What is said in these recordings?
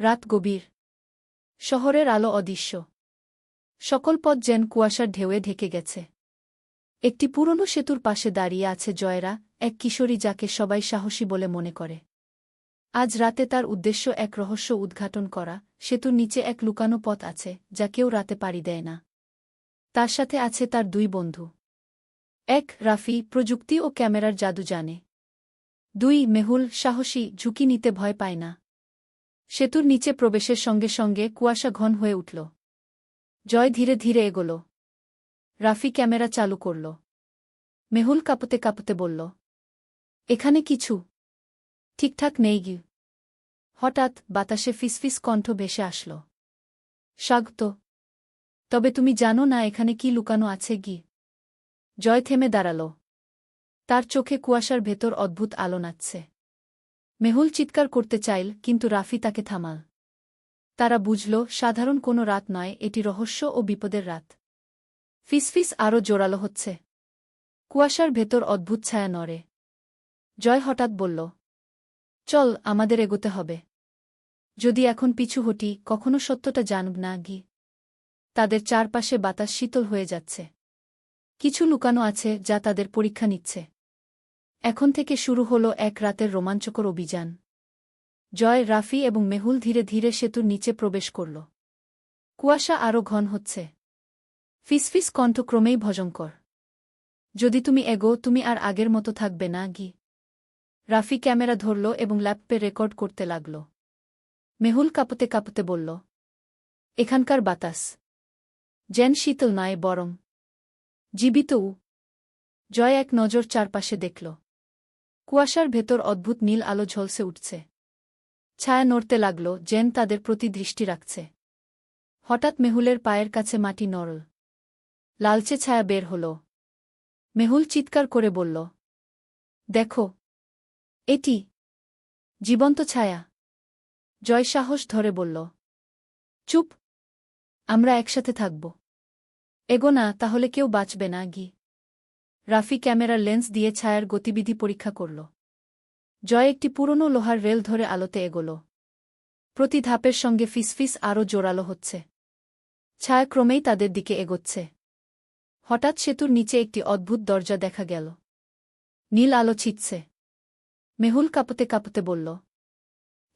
রাত গভীর। শহরের আলো অদৃশ্য। সকল পথ যেন কুয়াশার ঢেউয়ে ঢেকে গেছে। একটি পুরনো সেতুর পাশে দাঁড়িয়ে আছে জয়রা, এক কিশোরী যাকে সবাই সাহসী বলে মনে করে। আজ রাতে তার উদ্দেশ্য এক রহস্য উদ্ঘাটন করা, সেতুর নিচে এক লুকানো পথ আছে, যা কেউ রাতে পাড়ি দেয় না। তার সাথে আছে তার দুই বন্ধু। এক, রাফি, প্রযুক্তি ও ক্যামেরার জাদু জানে। দুই, মেহুল, সাহসী, ঝুঁকি নিতে ভয় পায় না। সেতুর নিচে প্রবেশের সঙ্গে সঙ্গে কুয়াশা ঘন হয়ে উঠল। জয় ধীরে ধীরে এগোল। রাফি ক্যামেরা চালু করল। মেহুল কাঁপতে কাঁপতে বলল, এখানে কিছু? ঠিকঠাক নেই গি হঠাৎ বাতাসে ফিসফিস কণ্ঠ ভেসে আসল স্বাগত তবে তুমি জানো না এখানে কি লুকানো আছে গি জয় থেমে দাঁড়াল। তার চোখে কুয়াশার ভেতর অদ্ভুত আলো নাচছে। মেহুল চিৎকার করতে চাইল, কিন্তু রাফি তাকে থামাল। তারা বুঝল, সাধারণ কোনো রাত নয়, এটি রহস্য ও বিপদের রাত। ফিসফিস আরও জোরালো হচ্ছে। কুয়াশার ভেতর অদ্ভুত ছায়া নড়ে। জয় হঠাৎ বলল, চল, আমাদের এগোতে হবে। যদি এখন পিছু হটি, কখনো সত্যটা জানব না, গি। তাদের চারপাশে বাতাস শীতল হয়ে যাচ্ছে। কিছু লুকানো আছে, যা তাদের পরীক্ষা নিচ্ছে। এখন থেকে শুরু হল এক রাতের রোমাঞ্চকর অভিযান। জয়, রাফি এবং মেহুল ধীরে ধীরে সেতুর নিচে প্রবেশ করল। কুয়াশা আরও ঘন হচ্ছে। ফিসফিস কণ্ঠ ক্রমেই ভজঙ্কর যদি তুমি এগো, তুমি আর আগের মতো থাকবে না, গি। রাফি ক্যামেরা ধরল এবং ল্যাপে রেকর্ড করতে লাগল। মেহুল কাঁপতে কাঁপতে বলল, এখানকার বাতাস। যেন শীতল নয়, বরং জীবিত জয় এক নজর চারপাশে দেখল। কুয়াশার ভেতর অদ্ভুত নীল আলো ঝলসে উঠছে। ছায়া নড়তে লাগল, জেন তাদের প্রতি দৃষ্টি রাখছে। হঠাৎ মেহুলের পায়ের কাছে মাটি নরল লালচে ছায়া বের হল। মেহুল চিৎকার করে বলল, দেখো, এটি জীবন্ত ছায়া। জয় সাহস ধরে বলল, চুপ, আমরা একসাথে থাকব। এগো না, তাহলে কেউ বাঁচবে না, গি। রাফি ক্যামেরার লেন্স দিয়ে ছায়ার গতিবিধি পরীক্ষা করল। জয় একটি পুরনো লোহার রেল ধরে আলোতে এগোল। প্রতি ধাপের সঙ্গে ফিসফিস আরও জোরালো হচ্ছে। ছায়া ক্রমেই তাদের দিকে এগোচ্ছে। হঠাৎ সেতুর নিচে একটি অদ্ভুত দরজা দেখা গেল। নীল আলো ছিটছে। মেহুল কাঁপতে কাঁপতে বলল,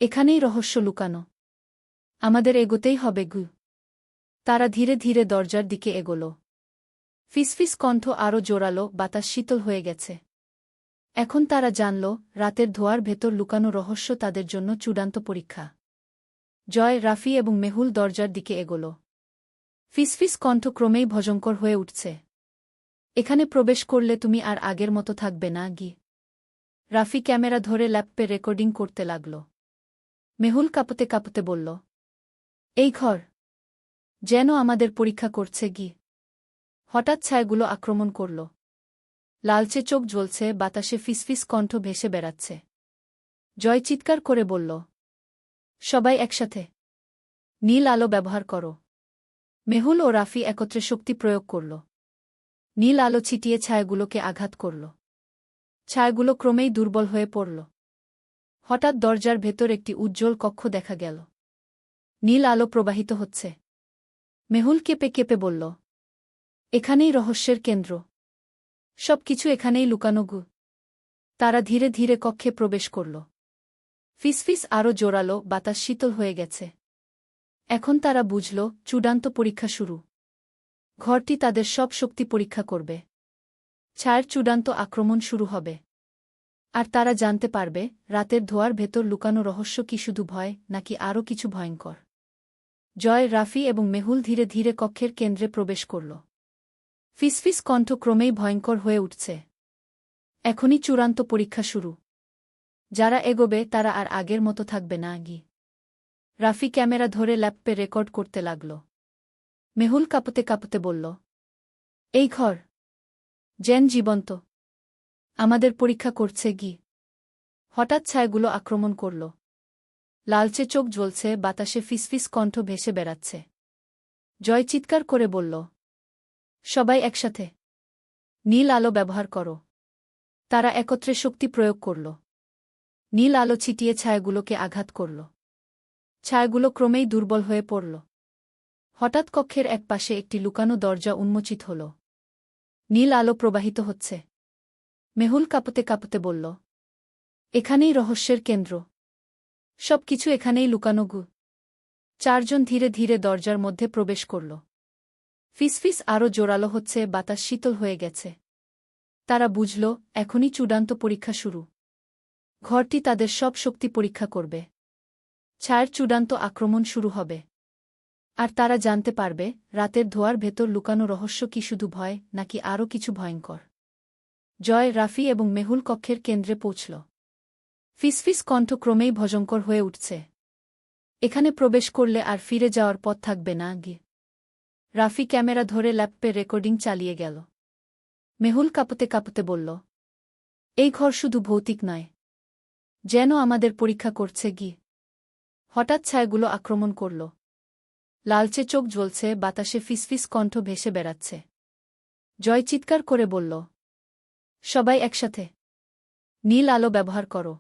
এখানেই রহস্য লুকানো। আমাদের এগোতেই হবে গু। তারা ধীরে ধীরে দরজার দিকে এগোল। ফিসফিস কণ্ঠ আরও জোরালো, বাতাস শীতল হয়ে গেছে। এখন তারা জানল, রাতের ধোয়ার ভেতর লুকানো রহস্য তাদের জন্য চূড়ান্ত পরীক্ষা। জয়, রাফি এবং মেহুল দরজার দিকে এগোল। ফিসফিস কণ্ঠ ক্রমেই ভজঙ্কর হয়ে উঠছে। এখানে প্রবেশ করলে তুমি আর আগের মতো থাকবে না, গি। রাফি ক্যামেরা ধরে ল্যাপে রেকর্ডিং করতে লাগল। মেহুল কাঁপতে কাঁপতে বলল, এই ঘর, যেন আমাদের পরীক্ষা করছে, গি। হঠাৎ ছায়াগুলো আক্রমণ করল। লালচে চোখ জ্বলছে, বাতাসে ফিসফিস কণ্ঠ ভেসে বেড়াচ্ছে। জয় চিৎকার করে বলল, সবাই একসাথে। নীল আলো ব্যবহার করো। মেহুল ও রাফি একত্রে শক্তি প্রয়োগ করল। নীল আলো ছিটিয়ে ছায়াগুলোকে আঘাত করল। ছায়াগুলো ক্রমেই দুর্বল হয়ে পড়ল। হঠাৎ দরজার ভেতর একটি উজ্জ্বল কক্ষ দেখা গেল। নীল আলো প্রবাহিত হচ্ছে। মেহুল কেঁপে কেঁপে বলল এখানেই রহস্যের কেন্দ্র। সব কিছু এখানেই লুকানো গু। তারা ধীরে ধীরে কক্ষে প্রবেশ করল। ফিসফিস আরও জোরালো, বাতাস শীতল হয়ে গেছে। এখন তারা বুঝল, চূড়ান্ত পরীক্ষা শুরু। ঘরটি তাদের সব শক্তি পরীক্ষা করবে। ছায়ের চূড়ান্ত আক্রমণ শুরু হবে। আর তারা জানতে পারবে, রাতের ধোয়ার ভেতর লুকানো রহস্য কি শুধু ভয়, নাকি আরও কিছু ভয়ঙ্কর। জয়, রাফি এবং মেহুল ধীরে ধীরে কক্ষের কেন্দ্রে প্রবেশ করল। ফিসফিস কণ্ঠ ক্রমেই ভয়ঙ্কর হয়ে উঠছে। এখনই চূড়ান্ত পরীক্ষা শুরু। যারা এগোবে, তারা আর আগের মতো থাকবে না গি রাফি ক্যামেরা ধরে ল্যাপে রেকর্ড করতে লাগল। মেহুল কাঁপতে কাঁপতে বলল, এই ঘর, জেন জীবন্ত। আমাদের পরীক্ষা করছে গি। হঠাৎ ছায়াগুলো আক্রমণ করল। লালচে চোখ জ্বলছে, বাতাসে ফিসফিস কণ্ঠ ভেসে বেড়াচ্ছে। জয় চিৎকার করে বলল সবাই একসাথে। নীল আলো ব্যবহার করো। তারা একত্রে শক্তি প্রয়োগ করল। নীল আলো ছিটিয়ে ছায়াগুলোকে আঘাত করল। ছায়াগুলো ক্রমেই দুর্বল হয়ে পড়ল। হঠাৎ কক্ষের এক পাশে একটি লুকানো দরজা উন্মোচিত হল। নীল আলো প্রবাহিত হচ্ছে। মেহুল কাঁপতে কাঁপতে বলল, এখানেই রহস্যের কেন্দ্র। সব কিছু এখানেই লুকানো গু চারজন ধীরে ধীরে দরজার মধ্যে প্রবেশ করল। ফিসফিস আরও জোরালো হচ্ছে, বাতাস শীতল হয়ে গেছে। তারা বুঝল, এখনই চূড়ান্ত পরীক্ষা শুরু। ঘরটি তাদের সব শক্তি পরীক্ষা করবে। ছায়ের চূড়ান্ত আক্রমণ শুরু হবে। আর তারা জানতে পারবে, রাতের ধোয়ার ভেতর লুকানো রহস্য কি শুধু ভয়, নাকি আরও কিছু ভয়ঙ্কর। জয়, রাফি এবং মেহুল কক্ষের কেন্দ্রে পৌঁছল। ফিসফিস কণ্ঠ ক্রমেই ভজঙ্কর হয়ে উঠছে। এখানে প্রবেশ করলে আর ফিরে যাওয়ার পথ থাকবে না, গিয়ে। রাফি ক্যামেরা ধরে ল্যাপে রেকর্ডিং চালিয়ে গেল। মেহুল কাঁপতে কাঁপতে বলল, এই ঘর শুধু ভৌতিক নয়। যেন আমাদের পরীক্ষা করছে গি। হঠাৎ ছায়াগুলো আক্রমণ করল। লালচে চোখ জ্বলছে, বাতাসে ফিসফিস কণ্ঠ ভেসে বেড়াচ্ছে। জয় চিৎকার করে বলল, সবাই একসাথে। নীল আলো ব্যবহার করো।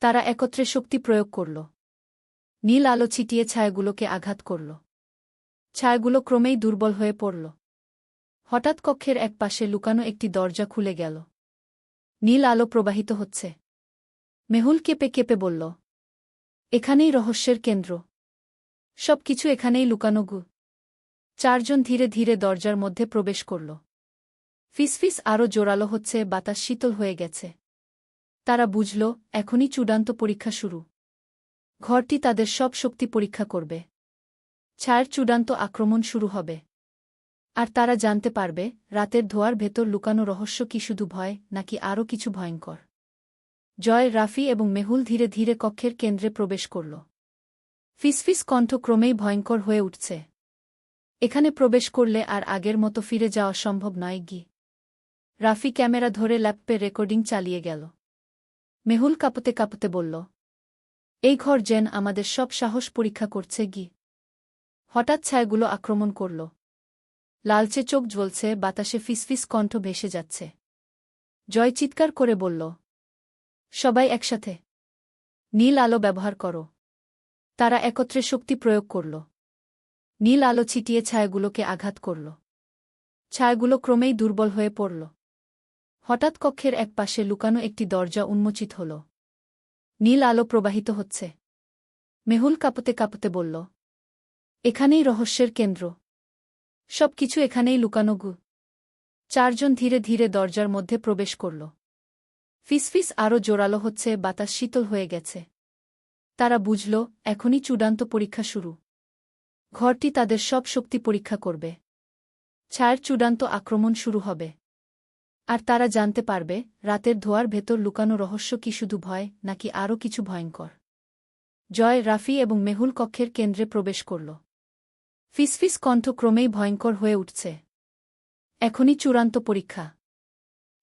তারা একত্রে শক্তি প্রয়োগ করল। নীল আলো ছিটিয়ে ছায়াগুলোকে আঘাত করল। ছায়াগুলো ক্রমেই দুর্বল হয়ে পড়ল। হঠাৎ কক্ষের এক পাশে লুকানো একটি দরজা খুলে গেল। নীল আলো প্রবাহিত হচ্ছে। মেহুল কেঁপে কেঁপে বলল, এখানেই রহস্যের কেন্দ্র। সব কিছু এখানেই লুকানো গু চারজন ধীরে ধীরে দরজার মধ্যে প্রবেশ করল। ফিসফিস আরও জোরালো হচ্ছে, বাতাস শীতল হয়ে গেছে। তারা বুঝল, এখনই চূড়ান্ত পরীক্ষা শুরু। ঘরটি তাদের সব শক্তি পরীক্ষা করবে। ছায়ের চূড়ান্ত আক্রমণ শুরু হবে। আর তারা জানতে পারবে, রাতের ধোয়ার ভেতর লুকানো রহস্য কি শুধু ভয়, নাকি আরও কিছু ভয়ঙ্কর। জয়, রাফি এবং মেহুল ধীরে ধীরে কক্ষের কেন্দ্রে প্রবেশ করল। ফিসফিস কণ্ঠ ক্রমেই ভয়ঙ্কর হয়ে উঠছে। এখানে প্রবেশ করলে আর আগের মতো ফিরে যাওয়া সম্ভব নয় গি। রাফি ক্যামেরা ধরে ল্যাপে রেকর্ডিং চালিয়ে গেল। মেহুল কাঁপতে কাঁপতে বলল, এই ঘর যেন আমাদের সব সাহস পরীক্ষা করছে গি। হঠাৎ ছায়াগুলো আক্রমণ করল। লালচে চোখ জ্বলছে, বাতাসে ফিসফিস কণ্ঠ ভেসে যাচ্ছে। জয় চিৎকার করে বলল, সবাই একসাথে। নীল আলো ব্যবহার করো। তারা একত্রে শক্তি প্রয়োগ করল। নীল আলো ছিটিয়ে ছায়াগুলোকে আঘাত করল। ছায়াগুলো ক্রমেই দুর্বল হয়ে পড়ল। হঠাৎ কক্ষের এক পাশে লুকানো একটি দরজা উন্মোচিত হল। নীল আলো প্রবাহিত হচ্ছে। মেহুল কাঁপতে কাঁপতে বলল এখানেই রহস্যের কেন্দ্র। সব কিছু এখানেই লুকানো গু। চারজন ধীরে ধীরে দরজার মধ্যে প্রবেশ করল। ফিসফিস আরও জোরালো হচ্ছে, বাতাস শীতল হয়ে গেছে। তারা বুঝল, এখনই চূড়ান্ত পরীক্ষা শুরু। ঘরটি তাদের সব শক্তি পরীক্ষা করবে। ছায়ের চূড়ান্ত আক্রমণ শুরু হবে। আর তারা জানতে পারবে, রাতের ধোয়ার ভেতর লুকানো রহস্য কি শুধু ভয়, নাকি আরও কিছু ভয়ঙ্কর। জয়, রাফি এবং মেহুল কক্ষের কেন্দ্রে প্রবেশ করল। ফিসফিস কণ্ঠ ক্রমেই ভয়ঙ্কর হয়ে উঠছে। এখনই চূড়ান্ত পরীক্ষা।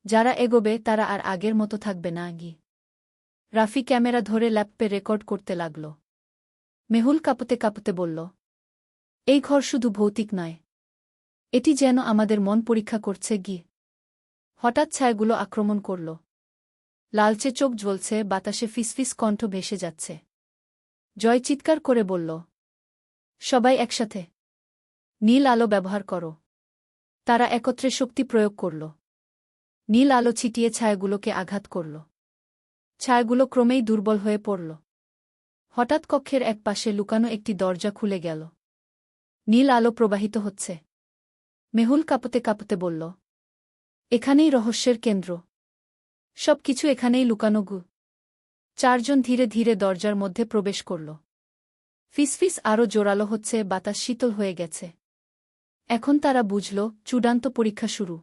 যারা এগোবে, তারা আর আগের মতো থাকবে না গি রাফি ক্যামেরা ধরে ল্যাপে রেকর্ড করতে লাগল। মেহুল কাঁপতে কাঁপতে বলল, এই ঘর শুধু ভৌতিক নয়। এটি যেন আমাদের মন পরীক্ষা করছে গি হঠাৎ ছায়াগুলো আক্রমণ করল। লালচে চোখ জ্বলছে, বাতাসে ফিসফিস কণ্ঠ ভেসে যাচ্ছে। জয় চিৎকার করে বলল, সবাই একসাথে। নীল আলো ব্যবহার করো। তারা একত্রে শক্তি প্রয়োগ করল। নীল আলো ছিটিয়ে ছায়াগুলোকে আঘাত করল। ছায়াগুলো ক্রমেই দুর্বল হয়ে পড়ল। হঠাৎ কক্ষের এক পাশে লুকানো একটি দরজা খুলে গেল। নীল আলো প্রবাহিত হচ্ছে। মেহুল কাঁপতে কাঁপতে বলল, এখানেই রহস্যের কেন্দ্র। সব কিছু এখানেই লুকানো গু চারজন ধীরে ধীরে দরজার মধ্যে প্রবেশ করল। ফিসফিস আরও জোরালো হচ্ছে, বাতাস শীতল হয়ে গেছে। এখন তারা বুঝল, চূড়ান্ত পরীক্ষা শুরু।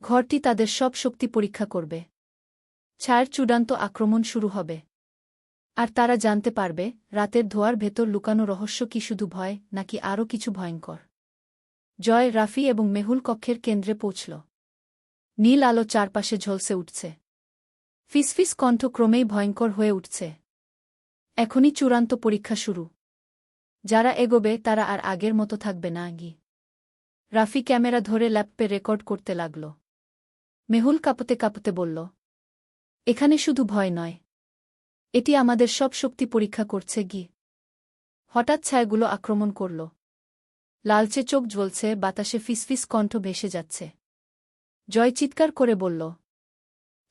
ঘরটি তাদের সব শক্তি পরীক্ষা করবে। ছায়ের চূড়ান্ত আক্রমণ শুরু হবে। আর তারা জানতে পারবে, রাতের ধোয়ার ভেতর লুকানো রহস্য কি শুধু ভয়, নাকি আরও কিছু ভয়ঙ্কর। জয়, রাফি এবং মেহুল কক্ষের কেন্দ্রে পৌঁছল। নীল আলো চারপাশে ঝলসে উঠছে। ফিসফিস কণ্ঠ ক্রমেই ভয়ঙ্কর হয়ে উঠছে। এখনই চূড়ান্ত পরীক্ষা শুরু। যারা এগোবে, তারা আর আগের মতো থাকবে না গি রাফি ক্যামেরা ধরে ল্যাপে রেকর্ড করতে লাগল। মেহুল কাঁপতে কাঁপতে বলল, এখানে শুধু ভয় নয়, এটি আমাদের সব শক্তি পরীক্ষা করছে গি। হঠাৎ ছায়াগুলো আক্রমণ করল। লালচে চোখ জ্বলছে, বাতাসে ফিসফিস কণ্ঠ ভেসে যাচ্ছে। জয় চিৎকার করে বলল,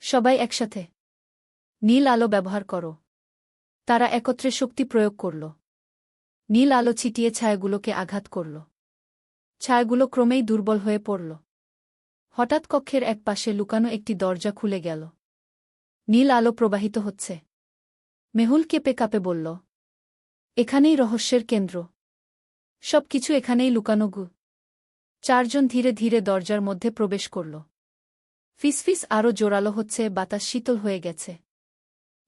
সবাই একসাথে, নীল আলো ব্যবহার করো। তারা একত্রে শক্তি প্রয়োগ করল। নীল আলো ছিটিয়ে ছায়াগুলোকে আঘাত করল। ছায়াগুলো ক্রমেই দুর্বল হয়ে পড়ল। হঠাৎ কক্ষের এক পাশে লুকানো একটি দরজা খুলে গেল। নীল আলো প্রবাহিত হচ্ছে। মেহুল কেঁপে কাঁপে বলল, এখানেই রহস্যের কেন্দ্র। সব কিছু এখানেই লুকানো গু চারজন ধীরে ধীরে দরজার মধ্যে প্রবেশ করল। ফিসফিস আরও জোরালো হচ্ছে, বাতাস শীতল হয়ে গেছে।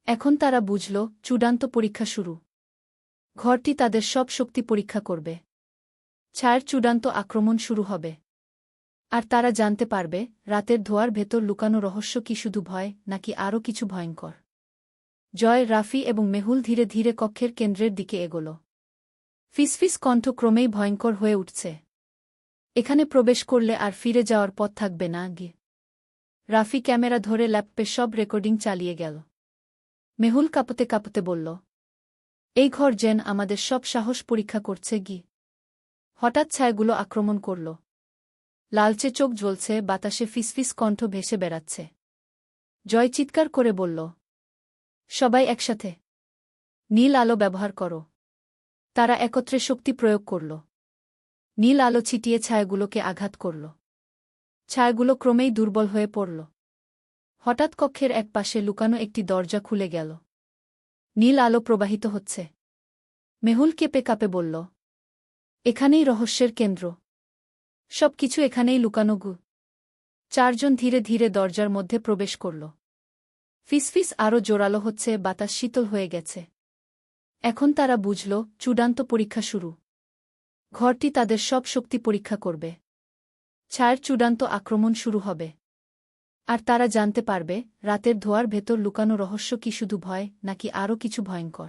এখন তারা বুঝল, চূড়ান্ত পরীক্ষা শুরু। ঘরটি তাদের সব শক্তি পরীক্ষা করবে। ছায়ের চূড়ান্ত আক্রমণ শুরু হবে। আর তারা জানতে পারবে, রাতের ধোয়ার ভেতর লুকানো রহস্য কি শুধু ভয়, নাকি আরও কিছু ভয়ঙ্কর। জয়, রাফি এবং মেহুল ধীরে ধীরে কক্ষের কেন্দ্রের দিকে এগোল। ফিসফিস কণ্ঠ ক্রমেই ভয়ঙ্কর হয়ে উঠছে। এখানে প্রবেশ করলে আর ফিরে যাওয়ার পথ থাকবে না গিয়ে রাফি ক্যামেরা ধরে ল্যাপপে সব রেকর্ডিং চালিয়ে গেল। মেহুল কাঁপতে কাঁপতে বলল, এই ঘর যেন আমাদের সব সাহস পরীক্ষা করছে, গি। হঠাৎ ছায়াগুলো আক্রমণ করল। লালচে চোখ জ্বলছে, বাতাসে ফিসফিস কণ্ঠ ভেসে বেড়াচ্ছে। জয় চিৎকার করে বলল, সবাই একসাথে। নীল আলো ব্যবহার করো। তারা একত্রে শক্তি প্রয়োগ করল। নীল আলো ছিটিয়ে ছায়াগুলোকে আঘাত করল। ছায়াগুলো ক্রমেই দুর্বল হয়ে পড়ল। হঠাৎ কক্ষের এক পাশে লুকানো একটি দরজা খুলে গেল। নীল আলো প্রবাহিত হচ্ছে। মেহুল কেঁপে কাঁপে বলল এখানেই রহস্যের কেন্দ্র। সব কিছু এখানেই লুকানো গু। চারজন ধীরে ধীরে দরজার মধ্যে প্রবেশ করল। ফিসফিস আরও জোরালো হচ্ছে, বাতাস শীতল হয়ে গেছে। এখন তারা বুঝল, চূড়ান্ত পরীক্ষা শুরু। ঘরটি তাদের সব শক্তি পরীক্ষা করবে। ছায়ের চূড়ান্ত আক্রমণ শুরু হবে। আর তারা জানতে পারবে, রাতের ধোয়ার ভেতর লুকানো রহস্য কি শুধু ভয়, নাকি আরও কিছু ভয়ঙ্কর।